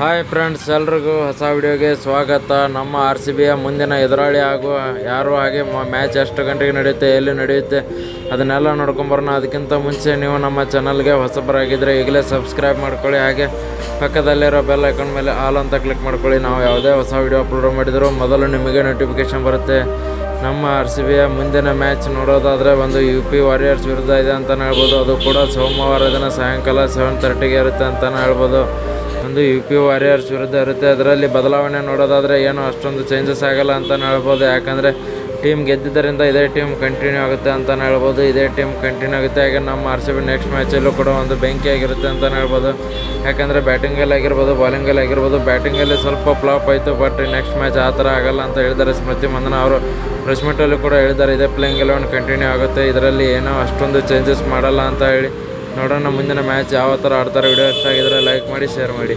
Hi friends ಎಲ್ರಿಗೂ ಹೊಸ ವಿಡಿಯೋಗೆ ಸ್ವಾಗತ. ನಮ್ಮ ಆರ್ ಸಿ ಬಿಯ ಮುಂದಿನ ಎದುರಾಳಿ ಹಾಗೂ ಯಾರು ಹಾಗೆ ಮ್ಯಾಚ್ ಎಷ್ಟು ಗಂಟೆಗೆ ನಡೆಯುತ್ತೆ, ಎಲ್ಲಿ ನಡೆಯುತ್ತೆ ಅದನ್ನೆಲ್ಲ ನೋಡ್ಕೊಂಬರೋಣ ಅದಕ್ಕಿಂತ ಮುಂಚೆ ನೀವು ನಮ್ಮ ಚಾನಲ್ಗೆ ಹೊಸಬರಾಗಿದ್ದರೆ ಈಗಲೇ ಸಬ್ಸ್ಕ್ರೈಬ್ ಮಾಡ್ಕೊಳ್ಳಿ. ಹಾಗೆ ಪಕ್ಕದಲ್ಲಿರೋ ಬೆಲ್ ಐಕಾನ್ ಮೇಲೆ ಆಲ್ ಅಂತ ಕ್ಲಿಕ್ ಮಾಡ್ಕೊಳ್ಳಿ. ನಾವು ಯಾವುದೇ ಹೊಸ ವಿಡಿಯೋ ಅಪ್ಲೋಡ್ ಮಾಡಿದರೂ ಮೊದಲು ನಿಮಗೆ ನೋಟಿಫಿಕೇಷನ್ ಬರುತ್ತೆ. ನಮ್ಮ ಆರ್ ಸಿ ಬಿಯ ಮುಂದಿನ ಮ್ಯಾಚ್ ನೋಡೋದಾದರೆ ಒಂದು ಯು ಪಿ ವಾರಿಯರ್ಸ್ ವಿರುದ್ಧ ಇದೆ ಅಂತಲೇ ಹೇಳ್ಬೋದು. ಅದು ಕೂಡ ಸೋಮವಾರ ದಿನ ಸಾಯಂಕಾಲ ಸೆವೆನ್ ತರ್ಟಿಗೆ ಇರುತ್ತೆ ಅಂತಲೇ ಹೇಳ್ಬೋದು. ಒಂದು ಯು ಪಿ ವಾರಿಯರ್ಸ್ ವಿರುದ್ಧ ಇರುತ್ತೆ. ಅದರಲ್ಲಿ ಬದಲಾವಣೆ ನೋಡೋದಾದರೆ ಏನು ಅಷ್ಟೊಂದು ಚೇಂಜಸ್ ಆಗಲ್ಲ ಅಂತಲೇ ಹೇಳ್ಬೋದು. ಯಾಕಂದರೆ ಟೀಮ್ ಗೆದ್ದಿದ್ದರಿಂದ ಇದೇ ಟೀಮ್ ಕಂಟಿನ್ಯೂ ಆಗುತ್ತೆ ಅಂತಲೇ ಹೇಳ್ಬೋದು. ಇದೇ ಟೀಮ್ ಕಂಟಿನ್ಯೂ ಆಗುತ್ತೆ. ಹಾಗೆ ನಮ್ಮ ಆರ್ ಸಿ ಬಿ ನೆಕ್ಸ್ಟ್ ಮ್ಯಾಚಲ್ಲೂ ಕೂಡ ಒಂದು ಬೆಂಕಿ ಆಗಿರುತ್ತೆ ಅಂತಲೇ ಹೇಳ್ಬೋದು. ಯಾಕಂದರೆ ಬ್ಯಾಟಿಂಗಲ್ಲಿ ಆಗಿರ್ಬೋದು ಬಾಲಿಂಗಲ್ಲಿ ಆಗಿರ್ಬೋದು ಬ್ಯಾಟಿಂಗಲ್ಲಿ ಸ್ವಲ್ಪ ಫ್ಲಾಪ್ ಆಯಿತು ಬಟ್ ನೆಕ್ಸ್ಟ್ ಮ್ಯಾಚ್ ಆ ಥರ ಆಗಲ್ಲ ಅಂತ ಹೇಳಿದ್ದಾರೆ ಸ್ಮೃತಿ ಮಂದನ ಅವರು. ಪ್ರೆಸ್ ಮೀಟಲ್ಲೂ ಕೂಡ ಹೇಳಿದ್ದಾರೆ, ಇದೇ ಪ್ಲೇಯಿಂಗ್ ಎಲೆವನ್ ಕಂಟಿನ್ಯೂ ಆಗುತ್ತೆ. ಇದರಲ್ಲಿ ಏನೋ ಅಷ್ಟೊಂದು ಚೇಂಜಸ್ ಮಾಡಲ್ಲ ಅಂತ ಹೇಳಿ. ನೋಡೋಣ ಮುಂದಿನ ಮ್ಯಾಚ್ ಯಾವ ಥರ ಆಡ್ತಾರೆ ವಿಡಿಯೋ ಇಷ್ಟ ಆಗಿದ್ರೆ ಲೈಕ್ ಮಾಡಿ ಶೇರ್ ಮಾಡಿ.